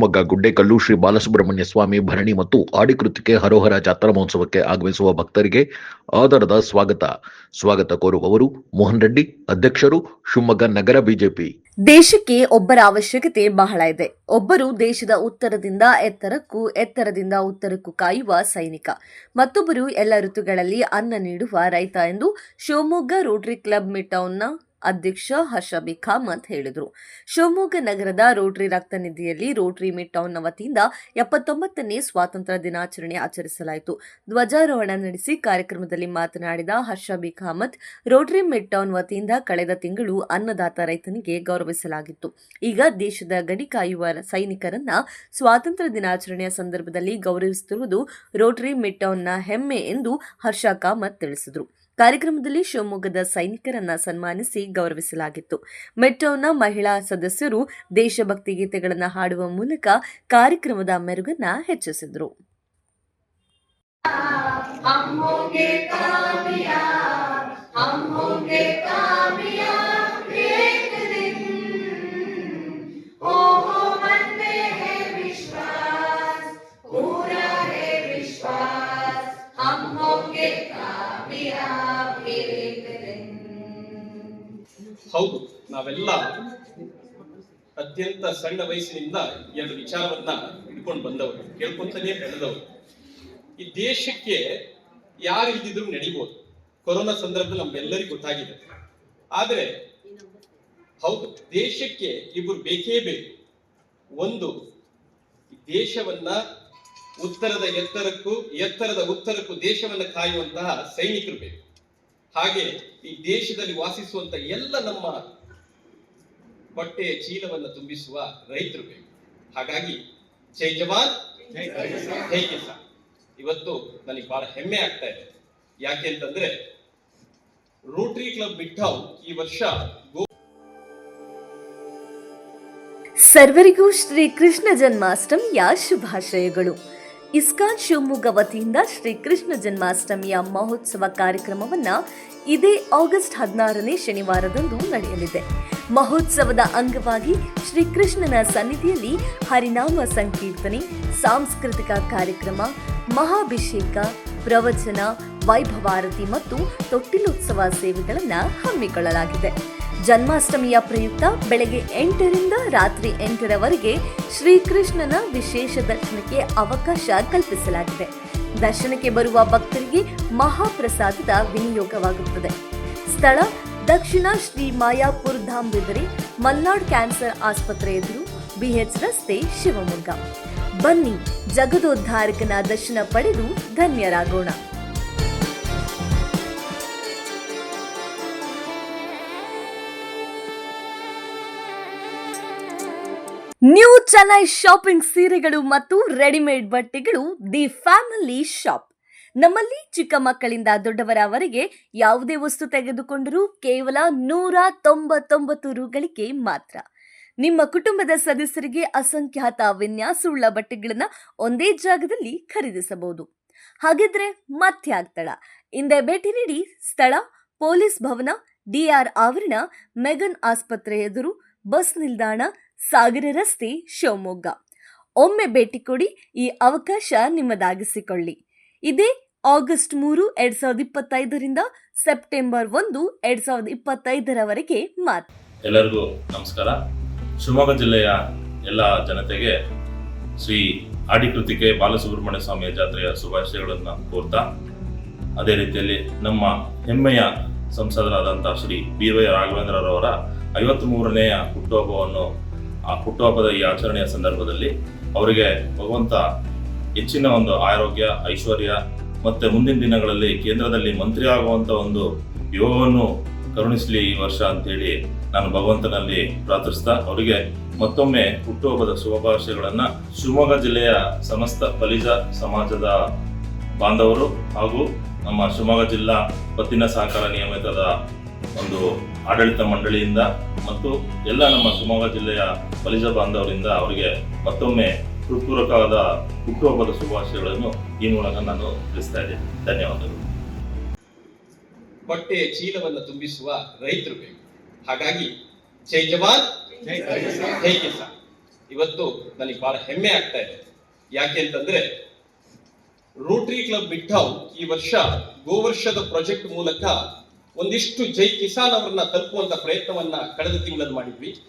ಶಿವಮೊಗ್ಗ, ಗುಡ್ಡೇಕಲ್ಲು, ಶ್ರೀ ಬಾಲಸುಬ್ರಹ್ಮಣ್ಯ ಸ್ವಾಮಿ ಭರಣಿ ಮತ್ತು ಆಡಿಕೃತಿಕೆ ಹರೋಹರ ಜಾತ್ರಾ ಮಹೋತ್ಸವಕ್ಕೆ ಆಗಮಿಸುವ ಭಕ್ತರಿಗೆ ಆಧಾರದ ಸ್ವಾಗತ. ಸ್ವಾಗತ ಕೋರುವವರು ಮೋಹನ್ ರೆಡ್ಡಿ, ಅಧ್ಯಕ್ಷರು ಶಿವಮೊಗ್ಗ ನಗರ ಬಿಜೆಪಿ. ದೇಶಕ್ಕೆ ಒಬ್ಬರ ಅವಶ್ಯಕತೆ ಬಹಳ ಇದೆ. ಒಬ್ಬರು ದೇಶದ ಉತ್ತರದಿಂದ ಎತ್ತರಕ್ಕೂ, ಎತ್ತರದಿಂದ ಉತ್ತರಕ್ಕೂ ಕಾಯುವ ಸೈನಿಕ. ಮತ್ತೊಬ್ಬರು ಎಲ್ಲ ಋತುಗಳಲ್ಲಿ ಅನ್ನ ನೀಡುವ ರೈತ ಎಂದು ಶಿವಮೊಗ್ಗ ರೋಟರಿ ಕ್ಲಬ್ ಮಿಟೌನ್ನ ಅಧ್ಯಕ್ಷ ಹರ್ಷ ಬಿ ಕಾಮತ್ ಹೇಳಿದರು. ಶಿವಮೊಗ್ಗ ನಗರದ ರೋಟರಿ ರಕ್ತನಿಧಿಯಲ್ಲಿ ರೋಟರಿ ಮಿಡ್ ಟೌನ್ನ ವತಿಯಿಂದ ಎಪ್ಪತ್ತೊಂಬತ್ತನೇ ಸ್ವಾತಂತ್ರ್ಯ ದಿನಾಚರಣೆ ಆಚರಿಸಲಾಯಿತು. ಧ್ವಜಾರೋಹಣ ನಡೆಸಿ ಕಾರ್ಯಕ್ರಮದಲ್ಲಿ ಮಾತನಾಡಿದ Harsha B Kamath Rotary Midtown ವತಿಯಿಂದ ಕಳೆದ ತಿಂಗಳು ಅನ್ನದಾತ ರೈತನಿಗೆ ಗೌರವಿಸಲಾಗಿತ್ತು. ಈಗ ದೇಶದ ಗಡಿ ಕಾಯುವ ಸೈನಿಕರನ್ನ ಸ್ವಾತಂತ್ರ್ಯ ದಿನಾಚರಣೆಯ ಸಂದರ್ಭದಲ್ಲಿ ಗೌರವಿಸುತ್ತಿರುವುದು ರೋಟರಿ ಮಿಡ್ ಟೌನ್ನ ಹೆಮ್ಮೆ ಎಂದು ಹರ್ಷ ಕಾಮತ್ ತಿಳಿಸಿದರು. ಕಾರ್ಯಕ್ರಮದಲ್ಲಿ ಶಿವಮೊಗ್ಗದ ಸೈನಿಕರನ್ನ ಸನ್ಮಾನಿಸಿ ಗೌರವಿಸಲಾಗಿತ್ತು ಮೆಟ್ರೋನ ಮಹಿಳಾ ಸದಸ್ಯರು ದೇಶಭಕ್ತಿ ಗೀತೆಗಳನ್ನು ಹಾಡುವ ಮೂಲಕ ಕಾರ್ಯಕ್ರಮದ ಮೆರುಗನ್ನ ಹೆಚ್ಚಿಸಿದರು हम होंगे कामयाब हम होंगे कामयाब ನಾವೆಲ್ಲ ಅತ್ಯಂತ ಸಣ್ಣ ವಯಸ್ಸಿನಿಂದ ಎರಡು ವಿಚಾರವನ್ನ ಹಿಡ್ಕೊಂಡು ಬಂದವರು, ಕೇಳ್ಕೊಂತಾನೆ ಬೆಳೆದವರು ಈ ದೇಶಕ್ಕೆ ಯಾರು ಇದ್ದಿದ್ರು ನಡಿಬೋದು. ಕೊರೋನಾ ಸಂದರ್ಭದಲ್ಲಿ ನಮ್ಗೆಲ್ಲರಿಗೂ ಗೊತ್ತಾಗಿದೆ. ಆದ್ರೆ ಹೌದು, ದೇಶಕ್ಕೆ ಇಬ್ಬರು ಬೇಕೇ ಬೇಕು. ಒಂದು ದೇಶವನ್ನ ಉತ್ತರದ ಎತ್ತರಕ್ಕೂ, ಎತ್ತರದ ಉತ್ತರಕ್ಕೂ ದೇಶವನ್ನ ಕಾಯುವಂತಹ ಸೈನಿಕರು ಬೇಕು. ಹಾಗೆ ಈ ದೇಶದಲ್ಲಿ ವಾಸಿಸುವಂತ ಎಲ್ಲ ನಮ್ಮ ಹೊಟ್ಟೆಯ ಚೀಲವನ್ನು ತುಂಬಿಸುವ ರೈತರು ಬೇಕು. ಹಾಗಾಗಿ ಜೈ ಜವಾನ್ ಜೈ ಕಿಸಾನ್ ಇವತ್ತು ನನಗೆ ಬಹಳ ಹೆಮ್ಮೆ ಆಗ್ತಾ ಇದೆ. ಯಾಕೆ ಅಂತಂದ್ರೆ ರೋಟರಿ ಕ್ಲಬ್ ಮಿಠಾವ್ ಈ ವರ್ಷ ಸರ್ವರಿಗೂ ಶ್ರೀ ಕೃಷ್ಣ ಜನ್ಮಾಷ್ಟಮಿಯ ಶುಭಾಶಯಗಳು. ಇಸ್ಕಾನ್ ಶಿವಮೊಗ್ಗ ವತಿಯಿಂದ ಶ್ರೀ ಕೃಷ್ಣ ಜನ್ಮಾಷ್ಟಮಿಯ ಮಹೋತ್ಸವ ಕಾರ್ಯಕ್ರಮವನ್ನ ಇದೇ ಆಗಸ್ಟ್ ಹದಿನಾರನೇ ಶನಿವಾರದಂದು ನಡೆಯಲಿದೆ. ಮಹೋತ್ಸವದ ಅಂಗವಾಗಿ ಶ್ರೀಕೃಷ್ಣನ ಸನ್ನಿಧಿಯಲ್ಲಿ ಹರಿನಾಮ ಸಂಕೀರ್ತನೆ, ಸಾಂಸ್ಕೃತಿಕ ಕಾರ್ಯಕ್ರಮ, ಮಹಾಭಿಷೇಕ, ಪ್ರವಚನ, ವೈಭವಾರತಿ ಮತ್ತು ತೊಟ್ಟಿಲೋತ್ಸವ ಸೇವೆಗಳನ್ನು ಹಮ್ಮಿಕೊಳ್ಳಲಾಗಿದೆ. ಜನ್ಮಾಷ್ಟಮಿಯ ಪ್ರಯುಕ್ತ ಬೆಳಗ್ಗೆ ಎಂಟರಿಂದ ರಾತ್ರಿ ಎಂಟರವರೆಗೆ ಶ್ರೀಕೃಷ್ಣನ ವಿಶೇಷ ದರ್ಶನಕ್ಕೆ ಅವಕಾಶ ಕಲ್ಪಿಸಲಾಗಿದೆ. ದರ್ಶನಕ್ಕೆ ಬರುವ ಭಕ್ತರಿಗೆ ಮಹಾಪ್ರಸಾದದ ವಿನಿಯೋಗವಾಗುತ್ತದೆ. ಸ್ಥಳ ದಕ್ಷಿಣ ಶ್ರೀ ಮಾಯಾಪುರ್ ಧಾಮ್ ಬಿದರಿ ಮಲ್ನಾಡ್ ಕ್ಯಾನ್ಸರ್ ಆಸ್ಪತ್ರೆ ಎದುರು ಬಿಎಚ್ ರಸ್ತೆ ಶಿವಮೊಗ್ಗ. ಬನ್ನಿ ಜಗದೋದ್ಧಾರಕನ ದರ್ಶನ ಪಡೆದು ಧನ್ಯರಾಗೋಣ. ನ್ಯೂ ಚೆನ್ನೈ ಶಾಪಿಂಗ್ ಸೀರೆಗಳು ಮತ್ತು ರೆಡಿಮೇಡ್ ಬಟ್ಟೆಗಳು ದಿ ಫ್ಯಾಮಿಲಿ ಶಾಪ್. ನಮ್ಮಲ್ಲಿ ಚಿಕ್ಕ ಮಕ್ಕಳಿಂದ ದೊಡ್ಡವರವರೆಗೆ ಯಾವುದೇ ವಸ್ತು ತೆಗೆದುಕೊಂಡರೂ ಕೇವಲ ನೂರ ತೊಂಬತ್ತೊಂಬತ್ತು ರುಗಳಿಗೆ ಮಾತ್ರ. ನಿಮ್ಮ ಕುಟುಂಬದ ಸದಸ್ಯರಿಗೆ ಅಸಂಖ್ಯಾತ ವಿನ್ಯಾಸವುಳ್ಳ ಬಟ್ಟೆಗಳನ್ನು ಒಂದೇ ಜಾಗದಲ್ಲಿ ಖರೀದಿಸಬಹುದು. ಹಾಗಿದ್ರೆ ಮತ್ತೆ ಆಗ್ತಳ. ಹಿಂದೆ ಭೇಟಿ ನೀಡಿ ಸ್ಥಳ, ಪೊಲೀಸ್ ಭವನ, ಡಿಆರ್ ಆವರಣ, ಮೆಗನ್ ಆಸ್ಪತ್ರೆ ಎದುರು, ಬಸ್ ನಿಲ್ದಾಣ, ಸಾಗರ ರಸ್ತೆ, ಶಿವಮೊಗ್ಗ. ಒಮ್ಮೆ ಭೇಟಿ ಕೊಡಿ, ಈ ಅವಕಾಶ ನಿಮ್ಮದಾಗಿಸಿಕೊಳ್ಳಿ. ಇದೇ ಆಗಸ್ಟ್ ಮೂರು, ಎರಡ್ ಸಾವಿರದ ಇಪ್ಪತ್ತೈದರಿಂದ ಸೆಪ್ಟೆಂಬರ್ ಒಂದು, ಎರಡ್ ಸಾವಿರದ ಇಪ್ಪತ್ತೈದರವರೆಗೆ ಮಾತ್ರ ಎಲ್ಲರಿಗೂ ನಮಸ್ಕಾರ. ಶಿವಮೊಗ್ಗ ಜಿಲ್ಲೆಯ ಎಲ್ಲ ಜನತೆಗೆ ಶ್ರೀ ಆಡಿಕೃತಿಕೆ ಬಾಲಸುಬ್ರಹ್ಮಣ್ಯ ಸ್ವಾಮಿಯ ಜಾತ್ರೆಯ ಶುಭಾಶಯಗಳನ್ನು ಕೋರ್ತಾ, ಅದೇ ರೀತಿಯಲ್ಲಿ ನಮ್ಮ ಹೆಮ್ಮೆಯ ಸಂಸದರಾದಂಥ ಶ್ರೀ ಬಿ ವೈ ರಾಘವೇಂದ್ರರವರ ಐವತ್ತ್ ಮೂರನೆಯ ಹುಟ್ಟುಹಬ್ಬವನ್ನು, ಆ ಹುಟ್ಟುಹಬ್ಬದ ಈ ಆಚರಣೆಯ ಸಂದರ್ಭದಲ್ಲಿ ಅವರಿಗೆ ಭಗವಂತ ಹೆಚ್ಚಿನ ಒಂದು ಆರೋಗ್ಯ, ಐಶ್ವರ್ಯ ಮತ್ತೆ ಮುಂದಿನ ದಿನಗಳಲ್ಲಿ ಕೇಂದ್ರದಲ್ಲಿ ಮಂತ್ರಿ ಆಗುವಂತ ಒಂದು ಯೋಗವನ್ನು ಕರುಣಿಸಲಿ ಈ ವರ್ಷ ಅಂತೇಳಿ ನಾನು ಭಗವಂತನಲ್ಲಿ ಪ್ರಾರ್ಥಿಸ್ತಾ ಅವರಿಗೆ ಮತ್ತೊಮ್ಮೆ ಹುಟ್ಟುಹಬ್ಬದ ಶುಭಾಶಯಗಳನ್ನ ಶಿವಮೊಗ್ಗ ಜಿಲ್ಲೆಯ ಸಮಸ್ತ ಬಲಿಜ ಸಮಾಜದ ಬಾಂಧವರು ಹಾಗೂ ನಮ್ಮ ಶಿವಮೊಗ್ಗ ಜಿಲ್ಲಾ ಪತ್ತಿನ ಸಹಕಾರ ನಿಯಮಿತದ ಒಂದು ಆಡಳಿತ ಮಂಡಳಿಯಿಂದ ಮತ್ತು ಎಲ್ಲ ನಮ್ಮ ಶಿವಮೊಗ್ಗ ಜಿಲ್ಲೆಯ ಬಲಿಜ ಬಾಂಧವರಿಂದ ಅವರಿಗೆ ಮತ್ತೊಮ್ಮೆ ಹೃತ್ಪೂರ್ವಕವಾದ ಹುಟ್ಟುಹಬ್ಬದ ಶುಭಾಶಯಗಳನ್ನು ಈ ಮೂಲಕ ನಾನು ತಿಳಿಸ್ತಾ ಇದ್ದೇನೆ. ಧನ್ಯವಾದಗಳು. ಹೊಟ್ಟೆಯ ಚೀಲವನ್ನು ತುಂಬಿಸುವ ರೈತರು ಬೇಕು. ಹಾಗಾಗಿ ಜೈ ಜವಾನ್. ಜೈ ಕಿಸಾನ್. ಇವತ್ತು ನನಗೆ ಬಹಳ ಹೆಮ್ಮೆ ಆಗ್ತಾ ಇದೆ. ಯಾಕೆ ಅಂತಂದ್ರೆ ರೋಟರಿ ಕ್ಲಬ್ ಮಿಠಾವ್ ಈ ವರ್ಷ ಗೋವರ್ಷದ ಪ್ರಾಜೆಕ್ಟ್ ಮೂಲಕ ಒಂದಿಷ್ಟು ಜೈ ಕಿಸಾನ್ ಅವರನ್ನ ತಲುಪುವಂತ ಪ್ರಯತ್ನವನ್ನ ಕಳೆದ ತಿಂಗಳಲ್ಲಿ ಮಾಡಿದ್ವಿ.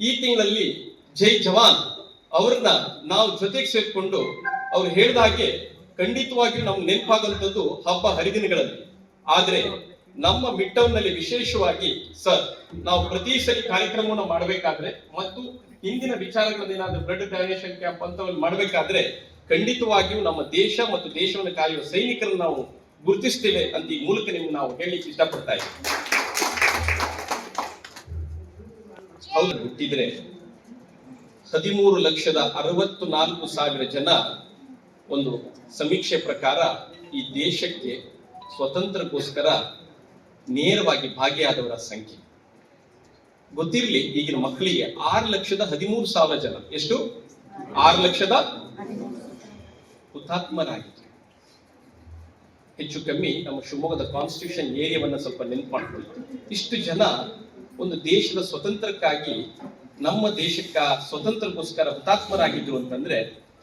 ಈ ತಿಂಗಳಲ್ಲಿ ಜೈ ಜವಾನ್ ಅವ್ರನ್ನ ನಾವು ಜೊತೆಗೆ ಸೇರ್ಕೊಂಡು ಅವ್ರು ಹೇಳಿದ ಹಾಗೆ ಖಂಡಿತವಾಗಿಯೂ ನಮ್ಗೆ ನೆನಪಾಗುವಂಥದ್ದು ಹಬ್ಬ ಹರಿದಿನಗಳಲ್ಲಿ. ಆದ್ರೆ ನಮ್ಮ ಮಿಡ್ ಟೌನ್ ವಿಶೇಷವಾಗಿ ಸರ್, ನಾವು ಪ್ರತಿ ಸರಿ ಕಾರ್ಯಕ್ರಮವನ್ನು ಮಾಡಬೇಕಾದ್ರೆ ಮತ್ತು ಹಿಂದಿನ ವಿಚಾರಗಳನ್ನೇನಾದ್ರೂ ಬ್ಲಡ್ ಡೊನೇಷನ್ ಕ್ಯಾಂಪ್ ಅಂತವಲ್ಲಿ ಮಾಡಬೇಕಾದ್ರೆ ಖಂಡಿತವಾಗಿಯೂ ನಮ್ಮ ದೇಶ ಮತ್ತು ದೇಶವನ್ನು ಕಾಯುವ ಸೈನಿಕರನ್ನು ನಾವು ಗುರುತಿಸ್ತೇವೆ ಅಂತ ಈ ಮೂಲಕ ನಿಮ್ಗೆ ನಾವು ಹೇಳಲಿಕ್ಕೆ ಇಷ್ಟಪಡ್ತಾ ಇದ್ದೀವಿ ಹೌದು, ಹುಟ್ಟಿದ್ರೆ ಹದಿಮೂರು ಲಕ್ಷದ ಅರವತ್ತು ನಾಲ್ಕು ಸಾವಿರ ಜನ ಒಂದು ಸಮೀಕ್ಷೆ ಪ್ರಕಾರ ಈ ದೇಶಕ್ಕೆ ಸ್ವತಂತ್ರಕ್ಕೋಸ್ಕರ ನೇರವಾಗಿ ಭಾಗಿಯಾದವರ ಸಂಖ್ಯೆ. ಗೊತ್ತಿರಲಿ ಈಗಿನ ಮಕ್ಕಳಿಗೆ ಆರು ಲಕ್ಷದ ಹದಿಮೂರು ಸಾವಿರ ಜನ. ಎಷ್ಟು? ಆರು ಲಕ್ಷದ ಹುತಾತ್ಮರಾಗಿದ್ರು ಹೆಚ್ಚು ಕಮ್ಮಿ ನಮ್ಮ ಶಿವಮೊಗ್ಗದ ಕಾನ್ಸ್ಟಿಟ್ಯೂಷನ್ ಏರಿಯಾವನ್ನ ಸ್ವಲ್ಪ ನೆನಪು ಇಷ್ಟು ಜನ ಒಂದು ದೇಶದ ಸ್ವತಂತ್ರಕ್ಕಾಗಿ ನಮ್ಮ ದೇಶಕ್ಕ ಸ್ವತಂತ್ರಕ್ಕೋಸ್ಕರ ಹುತಾತ್ಮರಾಗಿದ್ರು ಅಂತಂದ್ರೆ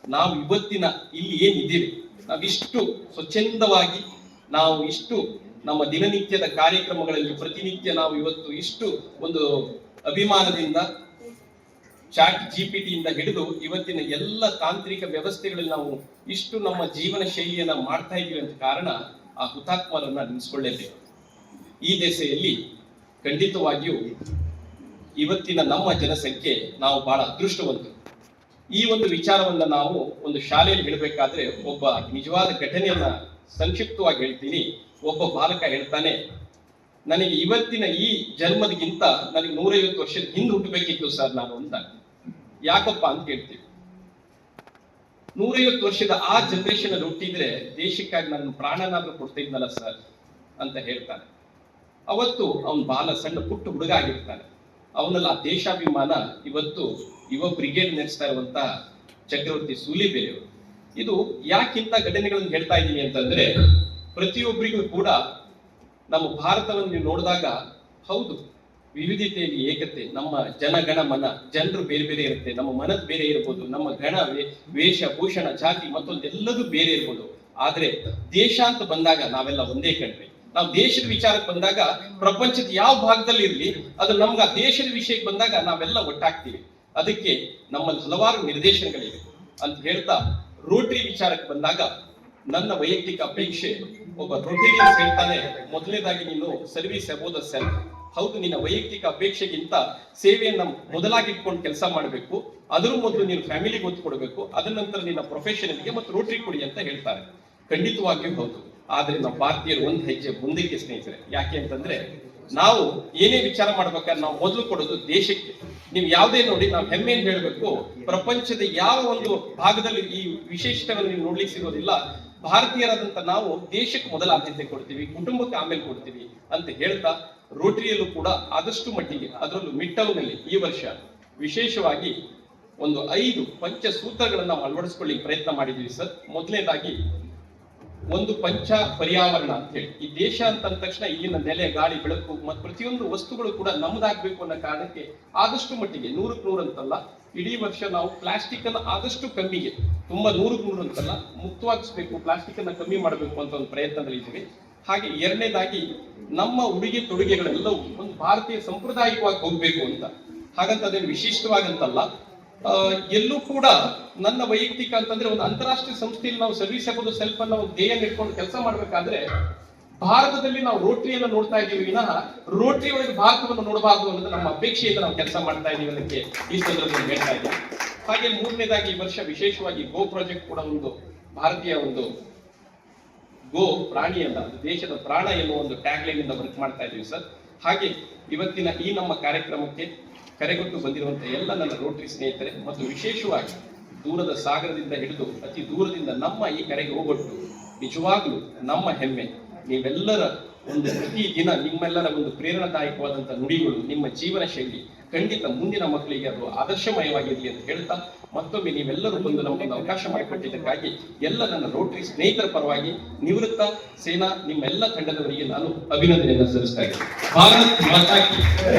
ನಾವು ಇವತ್ತಿನ ಇಲ್ಲಿ ಏನಿದ್ದೀವಿ? ನಾವಿಷ್ಟು ಸ್ವಚ್ಛಂದವಾಗಿ, ನಾವು ಇಷ್ಟು ನಮ್ಮ ದಿನನಿತ್ಯದ ಕಾರ್ಯಕ್ರಮಗಳಲ್ಲಿ ಪ್ರತಿನಿತ್ಯ ನಾವು ಇವತ್ತು ಇಷ್ಟು ಒಂದು ಅಭಿಮಾನದಿಂದ, ಚಾಟ್ ಜಿಪಿಟಿಯಿಂದ ಹಿಡಿದು ಇವತ್ತಿನ ಎಲ್ಲ ತಾಂತ್ರಿಕ ವ್ಯವಸ್ಥೆಗಳಲ್ಲಿ ನಾವು ಇಷ್ಟು ನಮ್ಮ ಜೀವನ ಶೈಲಿಯನ್ನ ಮಾಡ್ತಾ ಇದ್ದೀವಿ ಅಂತ ಕಾರಣ ಆ ಹುತಾತ್ಮರನ್ನ ನೆನೆಸ್ಕೊಳ್ಳೇಬೇಕು. ಈ ದೆಸೆಯಲ್ಲಿ ಖಂಡಿತವಾಗಿಯೂ ಇವತ್ತಿನ ನಮ್ಮ ಜನಸಂಖ್ಯೆ ನಾವು ಬಹಳ ಅದೃಷ್ಟವಂತರು. ಈ ಒಂದು ವಿಚಾರವನ್ನ ನಾವು ಒಂದು ಶಾಲೆಯಲ್ಲಿ ಹೇಳಬೇಕಾದ್ರೆ ಒಬ್ಬ ನಿಜವಾದ ಘಟನೆಯನ್ನ ಸಂಕ್ಷಿಪ್ತವಾಗಿ ಹೇಳ್ತೀನಿ. ಒಬ್ಬ ಬಾಲಕ ಹೇಳ್ತಾನೆ, ನನಗೆ ಇವತ್ತಿನ ಈ ಜನ್ಮದಗಿಂತ ನನಗೆ ನೂರೈವತ್ತು ವರ್ಷದ ಹಿಂದೆ ಹುಟ್ಟಬೇಕಿತ್ತು ಸರ್ ನಾನು ಅಂತ ಯಾಕಪ್ಪ ಅಂತ ಕೇಳ್ತೀವಿ. ನೂರೈವತ್ತು ವರ್ಷದ ಆ ಜನರೇಷನ್ ಅಲ್ಲಿ ಹುಟ್ಟಿದ್ರೆ ದೇಶಕ್ಕಾಗಿ ನನ್ನ ಪ್ರಾಣನಾದ್ರೂ ಕೊಡ್ತಿದ್ನಲ್ಲ ಸರ್ ಅಂತ ಹೇಳ್ತಾನೆ. ಅವತ್ತು ಅವನ್ ಬಾಲ ಸಣ್ಣ ಪುಟ್ಟ ಹುಡುಗ ಆಗಿರ್ತಾನೆ. ಅವನಲ್ಲಿ ಆ ದೇಶಾಭಿಮಾನ. ಇವತ್ತು ಯುವ ಬ್ರಿಗೇಡ್ ನಡೆಸ್ತಾ ಇರುವಂತ ಚಕ್ರವರ್ತಿ ಸೂಲಿಬೇರೆಯವರು ಇದು ಯಾಕಿಂತ ಘಟನೆಗಳನ್ನು ಹೇಳ್ತಾ ಇದ್ದೀನಿ ಅಂತಂದ್ರೆ, ಪ್ರತಿಯೊಬ್ಬರಿಗೂ ಕೂಡ ನಮ್ಮ ಭಾರತವನ್ನು ನೀವು ನೋಡಿದಾಗ, ಹೌದು, ವಿವಿಧತೆಯಲ್ಲಿ ಏಕತೆ, ನಮ್ಮ ಜನಗಣ ಮನ, ಜನರು ಬೇರೆ ಬೇರೆ ಇರುತ್ತೆ, ನಮ್ಮ ಮನದ್ ಬೇರೆ ಇರ್ಬೋದು, ನಮ್ಮ ಗಣ ವೇಷ, ಭೂಷಣ, ಜಾತಿ, ಮತ್ತೊಂದೆಲ್ಲದೂ ಬೇರೆ ಇರ್ಬೋದು. ಆದ್ರೆ ದೇಶ ಅಂತ ಬಂದಾಗ ನಾವೆಲ್ಲ ಒಂದೇ ಕಣ್ರಿ. ನಾವು ದೇಶದ ವಿಚಾರಕ್ಕೆ ಬಂದಾಗ ಪ್ರಪಂಚದ ಯಾವ ಭಾಗದಲ್ಲಿ ಇರ್ಲಿ, ಅದು ನಮ್ಗೆ ಆ ದೇಶದ ವಿಷಯಕ್ಕೆ ಬಂದಾಗ ನಾವೆಲ್ಲ ಒಟ್ಟಾಗ್ತೀವಿ. ಅದಕ್ಕೆ ನಮ್ಮಲ್ಲಿ ಹಲವಾರು ನಿರ್ದೇಶನಗಳಿವೆ ಅಂತ ಹೇಳ್ತಾ ರೋಟರಿ ವಿಚಾರಕ್ಕೆ ಬಂದಾಗ ನನ್ನ ವೈಯಕ್ತಿಕ ಅಪೇಕ್ಷೆ ಒಬ್ಬ ರೊಟೇರಿಯನ್ಸ್ ಹೇಳ್ತಾನೆ, ಮೊದಲನೇದಾಗಿ ನೀನು ಸರ್ವಿಸ್ ಅಬೋದ ಸೆಲ್ಫ್ ಹೌದು, ನಿನ್ನ ವೈಯಕ್ತಿಕ ಅಪೇಕ್ಷೆಗಿಂತ ಸೇವೆಯನ್ನ ಮೊದಲಾಗಿ ಇಟ್ಕೊಂಡು ಕೆಲಸ ಮಾಡಬೇಕು, ಅದ್ರ ಮೊದಲು ನೀನು ಫ್ಯಾಮಿಲಿಗೆ ಒತ್ತು ಕೊಡಬೇಕು ಅದ ನಂತರ ನಿನ್ನ ಪ್ರೊಫೆಷನಲ್ಗೆ ಮತ್ತು ರೋಟರಿ ಕೊಡಿ ಅಂತ ಹೇಳ್ತಾರೆ. ಖಂಡಿತವಾಗಿಯೂ ಹೌದು. ಆದ್ರೆ ನಾವು ಭಾರತೀಯರು ಒಂದ್ ಹೆಜ್ಜೆ ಮುಂದಕ್ಕೆ ಸ್ನೇಹಿತರೆ. ಯಾಕೆ ಅಂತಂದ್ರೆ ನಾವು ಏನೇ ವಿಚಾರ ಮಾಡ್ಬೇಕಾದ್ರೆ ನಾವು ಮೊದಲು ಕೊಡೋದು ದೇಶಕ್ಕೆ. ನೀವು ಯಾವುದೇ ನೋಡಿ ನಾವು ಹೆಮ್ಮೆಯಿಂದ ಹೇಳಬೇಕು, ಪ್ರಪಂಚದ ಯಾವ ಒಂದು ಭಾಗದಲ್ಲಿ ಈ ವಿಶೇಷತೆಯನ್ನು ನೀವು ನೋಡ್ಲಿಕ್ಕೆ ಸಿಗೋದಿಲ್ಲ. ಭಾರತೀಯರಾದಂತ ನಾವು ದೇಶಕ್ಕೆ ಮೊದಲ ಆದ್ಯತೆ ಕೊಡ್ತೀವಿ, ಕುಟುಂಬಕ್ಕೆ ಆಮೇಲೆ ಕೊಡ್ತೀವಿ ಅಂತ ಹೇಳ್ತಾ ರೋಟರಿಯಲ್ಲೂ ಕೂಡ ಆದಷ್ಟು ಮಟ್ಟಿಗೆ, ಅದರಲ್ಲೂ ಮಿಡ್ ಟೌನ್ ಈ ವರ್ಷ ವಿಶೇಷವಾಗಿ ಒಂದು ಐದು ಪಂಚ ಸೂತ್ರಗಳನ್ನ ನಾವು ಅಳವಡಿಸ್ಕೊಳ್ಳಿ ಪ್ರಯತ್ನ ಮಾಡಿದ್ವಿ ಸರ್. ಮೊದಲನೇದಾಗಿ ಒಂದು ಪಂಚ ಪರ್ಯಾವರಣ ಅಂತ ಹೇಳಿ. ಈ ದೇಶ ಅಂತ ಅಂದ ತಕ್ಷಣ ಇಲ್ಲಿನ ನೆಲೆ, ಗಾಳಿ, ಬೆಳಕು ಮತ್ತು ಪ್ರತಿಯೊಂದು ವಸ್ತುಗಳು ಕೂಡ ನಮ್ಮದಾಗ್ಬೇಕು ಅನ್ನೋ ಕಾರಣಕ್ಕೆ ಆದಷ್ಟು ಮಟ್ಟಿಗೆ ನೂರಕ್ಕೆ ನೂರು ಅಂತಲ್ಲ, ಇಡೀ ವರ್ಷ ನಾವು ಪ್ಲಾಸ್ಟಿಕ್ ಅನ್ನು ಆದಷ್ಟು ಕಮ್ಮಿಗೆ ತುಂಬಾ ನೂರಕ್ಕೆ ನೂರು ಅಂತಲ್ಲ, ಮುಕ್ತವಾಗಿಸ್ಬೇಕು ಪ್ಲಾಸ್ಟಿಕ್ ಅನ್ನು ಕಮ್ಮಿ ಮಾಡಬೇಕು ಅಂತ ಒಂದು ಪ್ರಯತ್ನದಲ್ಲಿ ಇದ್ದೀವಿ. ಹಾಗೆ ಎರಡನೇದಾಗಿ ನಮ್ಮ ಉಡುಗೆ ತೊಡುಗೆಗಳೆಲ್ಲವೂ ಒಂದು ಭಾರತೀಯ ಸಂಪ್ರದಾಯಿಕವಾಗಿ ಹೋಗ್ಬೇಕು ಅಂತ. ಹಾಗಂತ ಅದೇನು ವಿಶಿಷ್ಟವಾಗಂತಲ್ಲ ಎಲ್ಲೂ ಕೂಡ ನನ್ನ ವೈಯಕ್ತಿಕ ಅಂತಂದ್ರೆ ಒಂದು ಅಂತಾರಾಷ್ಟ್ರೀಯ ಸಂಸ್ಥೆಯಲ್ಲಿ ನಾವು ಸರ್ವಿಸ್ ಆಗೋದು ಸೆಲ್ಫ್ ಅನ್ನ ಧ್ಯೇಯ ಇಟ್ಕೊಂಡು ಕೆಲಸ ಮಾಡ್ಬೇಕಾದ್ರೆ ಭಾರತದಲ್ಲಿ ನಾವು ರೋಟರಿಯನ್ನು ನೋಡ್ತಾ ಇದ್ದೀವಿ, ವಿನಃ ರೋಟರಿ ಒಳಗೆ ಭಾರತವನ್ನು ನೋಡಬಾರದು ಅನ್ನೋದು ನಮ್ಮ ಅಪೇಕ್ಷೆಯಿಂದ ನಾವು ಕೆಲಸ ಮಾಡ್ತಾ ಇದ್ದೀವಿ ಅದಕ್ಕೆ ಈ ಸಂದರ್ಭದಲ್ಲಿ ಹೇಳ್ತಾ ಇದ್ದೀವಿ ಹಾಗೆ ಮೂರನೇದಾಗಿ ಈ ವರ್ಷ ವಿಶೇಷವಾಗಿ ಗೋ ಪ್ರಾಜೆಕ್ಟ್ ಕೂಡ ಒಂದು ಭಾರತೀಯ ಒಂದು ಗೋ ಪ್ರಾಣಿಯಲ್ಲ ಅದು ದೇಶದ ಪ್ರಾಣ ಎನ್ನುವ ಒಂದು ಟ್ಯಾಗ್ಲೈನ್ ಇಂದ ವರ್ಕ್ ಮಾಡ್ತಾ ಇದ್ದೀವಿ ಸರ್. ಹಾಗೆ ಇವತ್ತಿನ ಈ ನಮ್ಮ ಕಾರ್ಯಕ್ರಮಕ್ಕೆ ಕರೆಗೊಟ್ಟು ಬಂದಿರುವಂಥ ಎಲ್ಲ ನನ್ನ ರೋಟರಿ ಸ್ನೇಹಿತರೆ, ಮತ್ತು ವಿಶೇಷವಾಗಿ ದೂರದ ಸಾಗರದಿಂದ ಹಿಡಿದು ಅತಿ ದೂರದಿಂದ ನಮ್ಮ ಈ ಕರೆಗೆ ಹೋಗೊಟ್ಟು ನಿಜವಾಗ್ಲೂ ನಮ್ಮ ಹೆಮ್ಮೆ, ನೀವೆಲ್ಲರ ಒಂದು ಪ್ರತಿ ದಿನ ನಿಮ್ಮೆಲ್ಲರ ಒಂದು ಪ್ರೇರಣಾದಾಯಕವಾದಂಥ ನುಡಿಗಳು ನಿಮ್ಮ ಜೀವನ ಶೈಲಿ, ಖಂಡಿತ ಮುಂದಿನ ಮಕ್ಕಳಿಗೆ ಅದು ಆದರ್ಶಮಯವಾಗಿರಲಿ ಅಂತ ಹೇಳ್ತಾ, ಮತ್ತೊಮ್ಮೆ ನೀವೆಲ್ಲರೂ ಬಂದು ನಮಗೊಂದು ಅವಕಾಶ ಮಾಡಿಕೊಟ್ಟಿದ್ದಕ್ಕಾಗಿ ಎಲ್ಲ ನನ್ನ ರೋಟರಿ ಸ್ನೇಹಿತರ ಪರವಾಗಿ ನಿವೃತ್ತ ಸೇನಾ, ನಿಮ್ಮೆಲ್ಲ ತಂಡದವರಿಗೆ ನಾನು ಅಭಿನಂದನೆಯನ್ನು ಸಲ್ಲಿಸ್ತಾ ಇದ್ದೀನಿ.